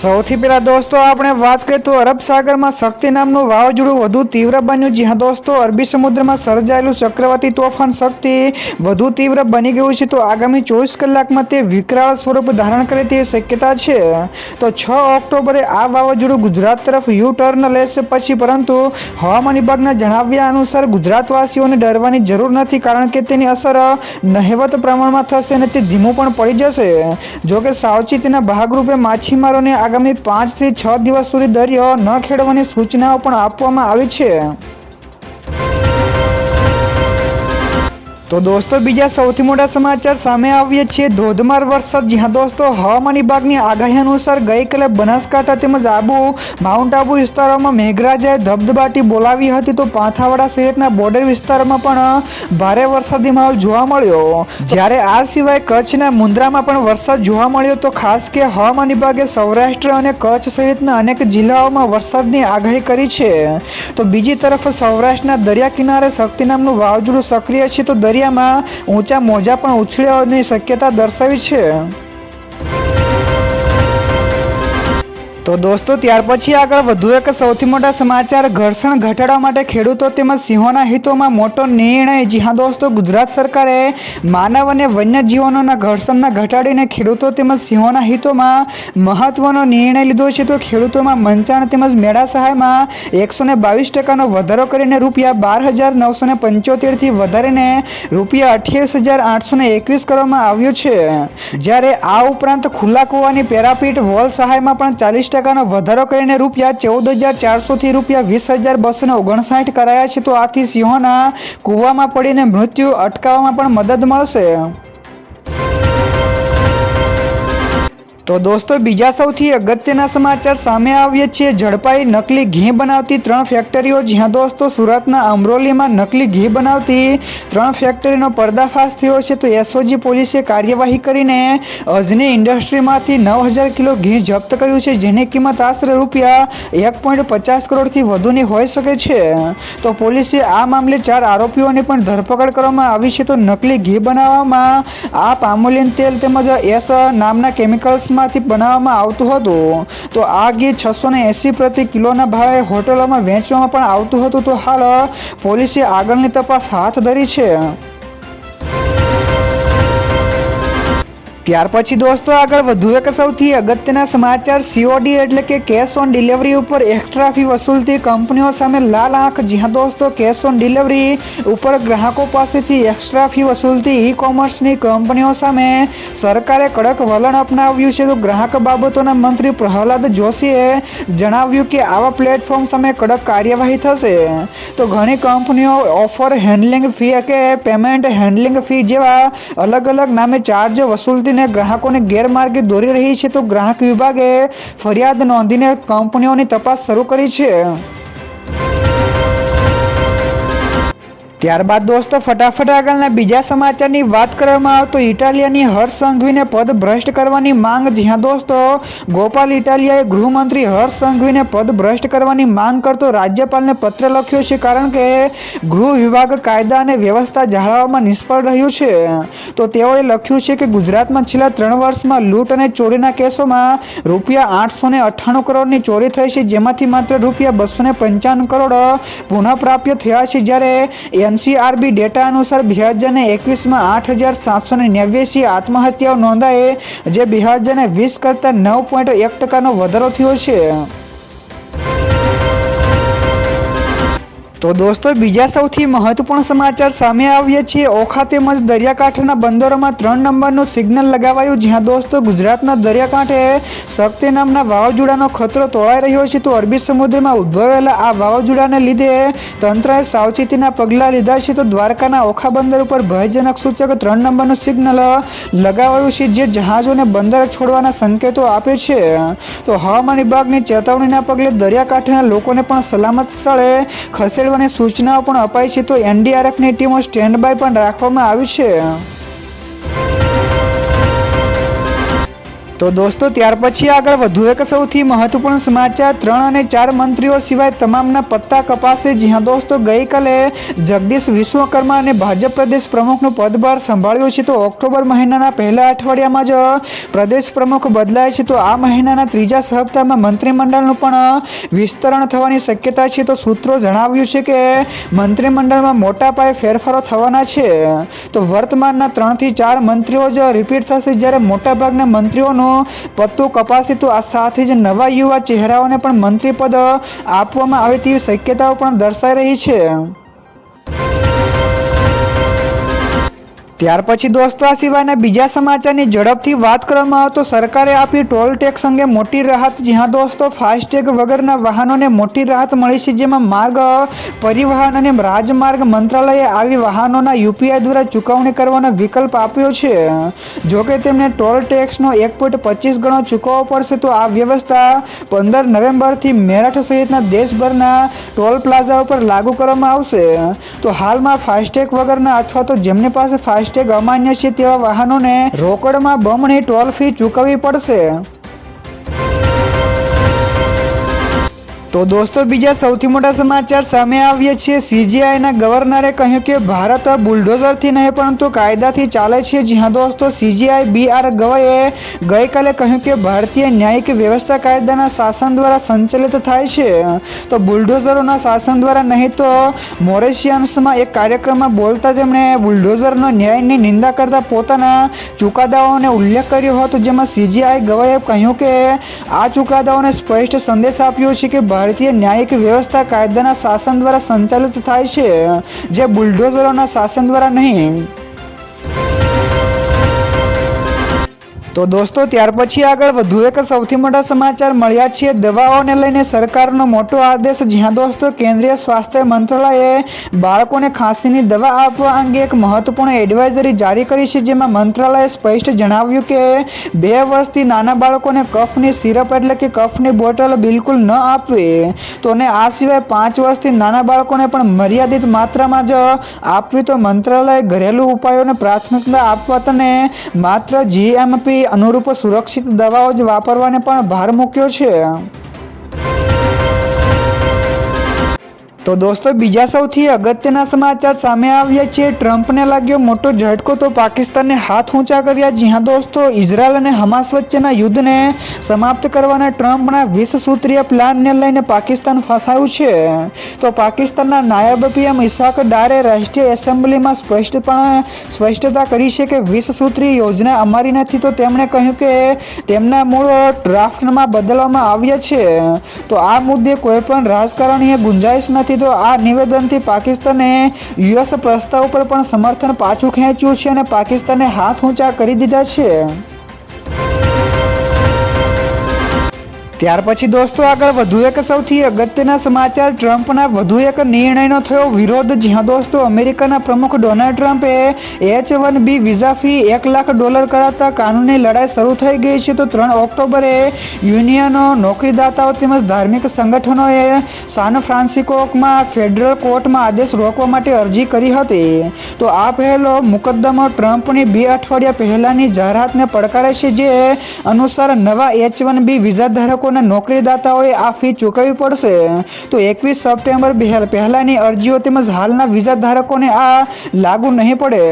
સૌથી પહેલાં દોસ્તો, આપણે વાત કરીએ તો અરબ સાગરમાં શક્તિ નામનું વાવાઝોડું વધુ તીવ્ર બન્યું જ્યાં દોસ્તો, અરબી સમુદ્રમાં સર્જાયેલું ચક્રવાતી તોફાન શક્તિ વધુ તીવ્ર બની ગયું છે. તો આગામી ચોવીસ કલાકમાં તે વિકરાળ સ્વરૂપ ધારણ કરે તેવી શક્યતા છે. તો છ ઓક્ટોબરે આ વાવાઝોડું ગુજરાત તરફ યુ ટર્ન લેશે પછી, પરંતુ હવામાન વિભાગના જણાવ્યા અનુસાર ગુજરાતવાસીઓને ડરવાની જરૂર નથી, કારણ કે તેની અસર નહિવત પ્રમાણમાં થશે અને તે ધીમું પણ પડી જશે. જોકે સાવચેતીના ભાગરૂપે માછીમારોને આગામી પાંચથી છ દિવસ સુધી દરિયો ન ખેડવાની સૂચનાઓ પણ આપવામાં આવી છે. તો દોસ્તો, બીજા સૌથી મોટા સમાચાર સામે આવીએ છીએ. ધોધમાર વરસાદ, જ્યાં દોસ્તો, હવામાન વિભાગની આગાહી અનુસાર ગઈકાલે બનાસકાંઠા તેમજ આબુ, માઉન્ટ આબુ વિસ્તારોમાં મેઘરાજાએ ધબધબાટી બોલાવી હતી તો પાંથાવાડા સહિતના બોર્ડર વિસ્તારોમાં પણ ભારે વરસાદી માહોલ જોવા મળ્યો. જ્યારે આ સિવાય કચ્છના મુન્દ્રામાં પણ વરસાદ જોવા મળ્યો તો ખાસ કે હવામાન વિભાગે સૌરાષ્ટ્ર અને કચ્છ સહિતના અનેક જિલ્લાઓમાં વરસાદની આગાહી કરી છે. તો બીજી તરફ સૌરાષ્ટ્રના દરિયા કિનારે શક્તિ નામનું વાવાઝોડું સક્રિય છે તો દરિયામાં ઊંચા મોજા પણ ઉછળ્યાની શક્યતા દર્શાવી છે. તો દોસ્તો, ત્યાર પછી આગળ વધુ એક સૌથી મોટા સમાચાર ઘર્ષણ ઘટાડવા માટે ખેડૂતો તેમજ સિંહોના હિતોમાં મોટો નિર્ણય જી હા દોસ્તો, ગુજરાત સરકારે માનવ અને વન્યજીવનોના ઘર્ષણના ઘટાડીને ખેડૂતો તેમજ સિંહોના હિતોમાં મહત્વનો નિર્ણય લીધો છે. તો ખેડૂતોમાં મંચાણ તેમજ મેળા સહાયમાં એકસો ને બાવીસ ટકાનો વધારો કરીને રૂપિયા બાર હજાર નવસો ને પંચોતેરથી વધારીને રૂપિયા અઠ્યાવીસ હજાર આઠસો ને એકવીસ કરવામાં આવ્યો છે. જ્યારે આ ઉપરાંત ખુલ્લા કૂવાની પેરાપીટ વોલ સહાયમાં પણ ચાલીસ ટકાનો વધારો કરીને રૂપિયા ચૌદ હજાર ચારસોથી રૂપિયા વીસ હજાર બસોને ઓગણસાઠ કરાયા છે. તો આથી સિંહોના કૂવામાં પડીને મૃત્યુ અટકાવવામાં પણ મદદ મળશે. તો દોસ્તો, બીજા સૌથી અગત્યના સમાચાર સામે આવીએ છીએ. ઝડપાઈ નકલી ઘી બનાવતી ત્રણ ફેક્ટરીઓ જ્યાં દોસ્તો સુરતના અમરોલીમાં નકલી ઘી બનાવતી ત્રણ ફેક્ટરીનો પર્દાફાશ થયો છે. તો એસઓજી પોલીસે કાર્યવાહી કરીને અજની ઇન્ડસ્ટ્રીમાંથી નવ હજાર કિલો ઘી જપ્ત કર્યું છે, જેની કિંમત આશરે રૂપિયા એક પોઈન્ટ પચાસ કરોડથી વધુની હોઈ શકે છે. તો પોલીસે આ મામલે ચાર આરોપીઓની પણ ધરપકડ કરવામાં આવી છે. તો નકલી ઘી બનાવવામાં આ પામોલિન તેલ તેમજ એસ નામના કેમિકલ્સમાંથી બનાવવામાં આવતું હતું. તો આ ઘી છસો ને એંસી પ્રતિ કિલોના ભાવે હોટલોમાં વેચવામાં પણ આવતું હતું. તો હાલ પોલીસે આગળની તપાસ હાથ ધરી છે. ત્યાર પછી દોસ્તો આગળ વધુ એક સૌથી અગત્યના સમાચાર સીઓડી એટલે કે કેશ ઓન ડિલિવરી ઉપર એક્સ્ટ્રા ફી વસૂલતી કંપનીઓ સામે લાલ આંખ. જ્યાં દોસ્તો કેશ ઓન ડિલિવરી ઉપર ગ્રાહકો પાસેથી એક્સ્ટ્રા ફી વસૂલતી ઈ કોમર્સની કંપનીઓ સામે સરકારે કડક વલણ અપનાવ્યું છે. તો ગ્રાહક બાબતોના મંત્રી પ્રહલાદ જોશીએ જણાવ્યું કે આવા પ્લેટફોર્મ સામે કડક કાર્યવાહી થશે. તો ઘણી કંપનીઓ ઓફર હેન્ડલિંગ ફી કે પેમેન્ટ હેન્ડલિંગ ફી જેવા અલગ અલગ નામે ચાર્જ વસૂલતીને ગ્રાહકોને ગેરમાર્ગે દોરી રહી છે, તો ગ્રાહક વિભાગે ફરિયાદ નોંધીને કંપનીઓની તપાસ શરૂ કરી છે. ત્યારબાદ દોસ્તો, ફટાફટ આગળના બીજા સમાચારની વાત કરવામાં આવે તો ઇટાલિયાની હર્ષ સંઘવીને પદ ભ્રષ્ટ કરવાની માંગ. જ્યાં દોસ્તો, ગોપાલ ઇટાલિયાએ ગૃહમંત્રી હર્ષ સંઘવીને પદ ભ્રષ્ટ કરવાની માંગ કરતો રાજ્યપાલને પત્ર લખ્યો છે, કારણ કે ગૃહ વિભાગ કાયદા અને વ્યવસ્થા જાળવવામાં નિષ્ફળ રહ્યું છે. તો તેઓએ લખ્યું છે કે ગુજરાતમાં છેલ્લા ત્રણ વર્ષમાં લૂંટ અને ચોરીના કેસોમાં રૂપિયા આઠસો ને અઠ્ઠાણું કરોડની ચોરી થઈ છે, જેમાંથી માત્ર રૂપિયા બસો ને પંચાણું કરોડ પુનઃપ્રાપ્ય થયા છે. જ્યારે એનસીઆરબી ડેટા અનુસાર બે હજારને એકવીસમાં આઠ હજાર સાતસો ને નેવ્યાસી આત્મહત્યાઓ નોંધાઈ જે બે હજારને વીસ કરતાં નવ પોઈન્ટ એક ટકાનો વધારો થયો છે. તો દોસ્તો, બીજા સૌથી મહત્વપૂર્ણ સમાચાર સામે આવીએ છીએ ઓખા તેમજ દરિયાકાંઠાના બંદરોમાં ત્રણ નંબરનું સિગ્નલ લગાવાયું, જ્યાં દોસ્તો ગુજરાતના દરિયાકાંઠે શક્તિ નામના વાવાઝોડાનો ખતરો તોળાઈ રહ્યો છે. તો અરબી સમુદ્રમાં ઉદ્ભવેલા આ વાવાઝોડાને લીધે તંત્રએ સાવચેતીના પગલાં લીધા છે. તો દ્વારકાના ઓખા બંદર ઉપર ભયજનક સૂચક ત્રણ નંબરનું સિગ્નલ લગાવાયું છે, જે જહાજોને બંદર છોડવાના સંકેતો આપે છે. તો હવામાન વિભાગની ચેતવણીના પગલે દરિયાકાંઠાના લોકોને પણ સલામત સ્થળે ખસેડવાની સૂચનાઓ પણ અપાઈ છે તો એનડીઆરએફની ટીમો સ્ટેન્ડ બાય પણ રાખવામાં આવી છે. તો દોસ્તો, ત્યાર પછી આગળ વધુ એક સૌથી મહત્વપૂર્ણ સમાચાર, ત્રણ અને ચાર મંત્રીઓ સિવાય તમામના પત્તા કપાશે. જ્યાં દોસ્તો, ગઈકાલે જગદીશ વિશ્વકર્મા અને ભાજપ પ્રદેશ પ્રમુખનું પદભાર સંભાળ્યું છે, તો ઓક્ટોબર મહિનાના પહેલા અઠવાડિયામાં જ પ્રદેશ પ્રમુખ બદલાય છે, તો આ મહિનાના ત્રીજા સપ્તાહમાં મંત્રીમંડળનું પણ વિસ્તરણ થવાની શક્યતા છે. તો સૂત્રો જણાવ્યું છે કે મંત્રીમંડળમાં મોટા પાયે ફેરફારો થવાના છે. તો વર્તમાનના ત્રણથી ચાર મંત્રીઓ જ રિપીટ થશે, જ્યારે મોટાભાગના મંત્રીઓનું પત્તું કપાશે તો આ સાથે જ નવા યુવા ચહેરાઓને પણ મંત્રી પદ આપવામાં આવે તેવી શક્યતાઓ પણ દર્શાઈ રહી છે. ત્યાર પછી દોસ્તો આ સિવાયના બીજા સમાચારની ઝડપથી વાત કરવામાં આવે તો સરકારે આપી ટોલ ટેક્સ અંગે મોટી રાહત. જ્યાં દોસ્તો ફાસ્ટેગ વગરના વાહનોને મોટી રાહત મળી છે, જેમાં માર્ગ, પરિવહન અને રાજમાર્ગ મંત્રાલયે આવી વાહનોના યુપીઆઈ દ્વારા ચૂકવણી કરવાનો વિકલ્પ આપ્યો છે. જોકે તેમને ટોલ ટેક્સનો એક પોઈન્ટ પચીસ ગણો ચૂકવવો પડશે, તો આ વ્યવસ્થા પંદર નવેમ્બરથી મેરઠ સહિતના દેશભરના ટોલ પ્લાઝા ઉપર લાગુ કરવામાં આવશે. તો હાલમાં ફાસ્ટેગ વગરના અથવા તો જેમની પાસે ફાસ્ટેગ અમાન્ય છે તેવા વાહનોને રોકડમાં બમણી ટોલ ફી ચૂકવવી પડશે. તો દોસ્તો, બીજા સૌથી મોટા સમાચાર સામે આવ્યા છે. સીજીઆઈના ગવર્નરે કહ્યું કે ભારત બુલડોઝરથી નહીં, પરંતુ કાયદાથી ચાલે છે. જ્યાં દોસ્તો સીજીઆઈ બી આર ગવાએ ગઈકાલે કહ્યું કે ભારતીય ન્યાયિક વ્યવસ્થા કાયદાના શાસન દ્વારા સંચાલિત થાય છે. તો બુલડોઝરોના શાસન દ્વારા નહીં તો મોરેશિયન્સમાં એક કાર્યક્રમમાં બોલતા તેમણે બુલડોઝરનો ન્યાયની નિંદા કરતા પોતાના ચુકાદાઓને ઉલ્લેખ કર્યો હતો, જેમાં સીજીઆઈ ગવાએ કહ્યું કે આ ચુકાદાઓને સ્પષ્ટ સંદેશ આપ્યો છે કે ભારતીય ન્યાયિક વ્યવસ્થા કાયદાના શાસન દ્વારા સંચાલિત થાય છે જે બુલડોઝરોના શાસન દ્વારા નહીં. તો દોસ્તો, ત્યાર પછી આગળ વધુ એક સૌથી મોટા સમાચાર મળ્યા છે. દવાઓને લઈને સરકારનો મોટો આદેશ, જ્યાં દોસ્તો, કેન્દ્રીય સ્વાસ્થ્ય મંત્રાલયે બાળકોને ખાંસીની દવા આપવા અંગે એક મહત્વપૂર્ણ એડવાઇઝરી જારી કરી છે, જેમાં મંત્રાલયે સ્પષ્ટ જણાવ્યું કે બે વર્ષથી નાના બાળકોને કફની સિરપ એટલે કે કફની બોટલ બિલકુલ ન આપવી. તો ને આ સિવાય પાંચ વર્ષથી નાના બાળકોને પણ મર્યાદિત માત્રામાં જ આપવી, તો મંત્રાલયે ઘરેલું ઉપાયોને પ્રાથમિકતા આપવા તને માત્ર જીએમપી અનુરૂપ સુરક્ષિત દવાઓ જ વાપરવાને પણ ભાર મૂક્યો છે. તો દોસ્તો, બીજા સૌથી અગત્યના સમાચાર સામે આવ્યા છે. ટ્રમ્પને લાગ્યો મોટો ઝટકો તો પાકિસ્તાનને હાથ ઊંચા કર્યા. જ્યાં દોસ્તો, ઇઝરાયલ અને હમાસ વચ્ચેના યુદ્ધને સમાપ્ત કરવાના ટ્રમ્પના વીસ સૂત્રીય પ્લાનને લઈને પાકિસ્તાન ફસાયું છે. તો પાકિસ્તાનના નાયબ પીએમ ઇસાક ડારે રાષ્ટ્રીય એસેમ્બલીમાં સ્પષ્ટપણે સ્પષ્ટતા કરી છે કે વીસ સૂત્રીય યોજના અમારી નથી. તો તેમણે કહ્યું કે તેમના મૂળ ડ્રાફ્ટમાં બદલવામાં આવ્યા છે. તો આ મુદ્દે કોઈપણ રાજકારણીય ગુંજાઈશ નથી. તો આ નિવેદનથી પાકિસ્તાને યુએસ પ્રસ્તાવ ઉપર પણ સમર્થન પાછું ખેંચ્યું છે અને પાકિસ્તાને હાથ ઊંચા કરી દીધા છે. ત્યાર પછી દોસ્તો આગળ વધુ એક સૌથી અગત્યના સમાચાર. ટ્રમ્પના વધુ એક નિર્ણયનો થયો. વિરોધ જ્યાં દોસ્તો અમેરિકાના પ્રમુખ ડોનાલ્ડ ટ્રમ્પે H one B visa fee એક લાખ ડોલર કરાતા કાનૂની લડાઈ શરૂ થઈ ગઈ છે. તો ત્રણ ઓક્ટોબરે યુનિયનો, નોકરીદાતાઓ તેમજ ધાર્મિક સંગઠનોએ સાન ફ્રાન્સિસ્કોમાં ફેડરલ કોર્ટમાં આદેશ રોકવા માટે અરજી કરી હતી. તો આ પહેલો મુકદ્દમો ટ્રમ્પની બે અઠવાડિયા પહેલાંની જાહેરાતને પડકારે છે. જે અનુસાર નવા એચ વન બી વિઝા ધારકો અને નોકરીદાતાઓએ આ ફી ચૂકવવી પડશે. તો એકવીસ સપ્ટેમ્બર પહેલાંની અરજીઓ તેમજ હાલના વિઝા ધારકોને આ લાગુ નહીં પડે.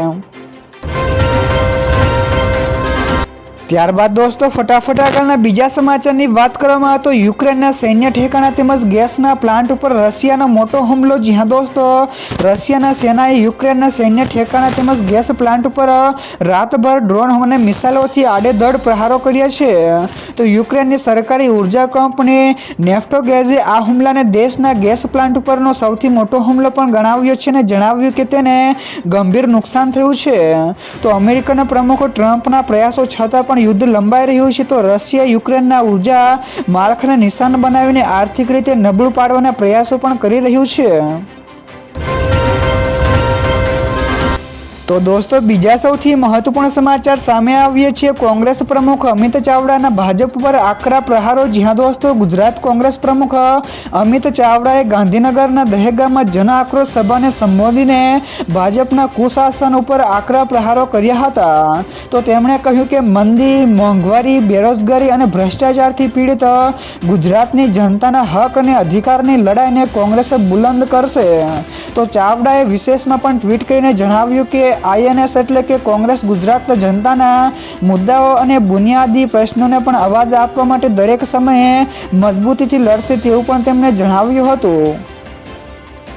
ત્યારબાદ દોસ્તો, ફટાફટ આગળના બીજા સમાચારની વાત કરવામાં તો યુક્રેનના સૈન્ય ઠેકાણા તેમજ ગેસના પ્લાન્ટ ઉપર રશિયાનો મોટો હુમલો. જ્યાં દોસ્તો, રશિયાના સેનાએ યુક્રેનના સૈન્ય ઠેકાણા તેમજ ગેસ પ્લાન્ટ ઉપર રાતભર ડ્રોન અને મિસાઇલોથી આડેધડ પ્રહારો કર્યા છે. તો યુક્રેનની સરકારી ઊર્જા કંપની નેફ્ટોગેઝે આ હુમલાને દેશના ગેસ પ્લાન્ટ ઉપરનો સૌથી મોટો હુમલો પણ ગણાવ્યો છે અને જણાવ્યું કે તેને ગંભીર નુકસાન થયું છે. તો અમેરિકાના પ્રમુખ ટ્રમ્પના પ્રયાસો છતાં પણ યુદ્ધ લંબાઈ રહ્યું છે, તો રશિયા યુક્રેનના ઊર્જા માળખાને નિશાન બનાવીને આર્થિક રીતે નબળું પાડવાના પ્રયાસો પણ કરી રહ્યું છે. તો દોસ્તો, બીજા સૌથી મહત્વપૂર્ણ સમાચાર સામે આવીએ છીએ કોંગ્રેસ પ્રમુખ અમિત ચાવડાના ભાજપ પર આકરા પ્રહારો. જ્યાં દોસ્તો, ગુજરાત કોંગ્રેસ પ્રમુખ અમિત ચાવડાએ ગાંધીનગરના દહેગામાં જન આક્રોશ સભાને સંબોધીને ભાજપના કુશાસન ઉપર આકરા પ્રહારો કર્યા હતા. તો તેમણે કહ્યું કે મંદી, મોંઘવારી, બેરોજગારી અને ભ્રષ્ટાચારથી પીડિત ગુજરાતની જનતાના હક અને અધિકારની લડાઈને કોંગ્રેસ બુલંદ કરશે. તો ચાવડાએ વિશેષમાં પણ ટ્વીટ કરીને જણાવ્યું કે આઈએનએસ એટલે કે કોંગ્રેસ ગુજરાત જનતાના મુદ્દાઓ અને બુનિયાદી પ્રશ્નોને પણ અવાજ આપવા માટે દરેક સમયે મજબૂતીથી લડશે તેવું પણ તેમણે જણાવ્યું હતું.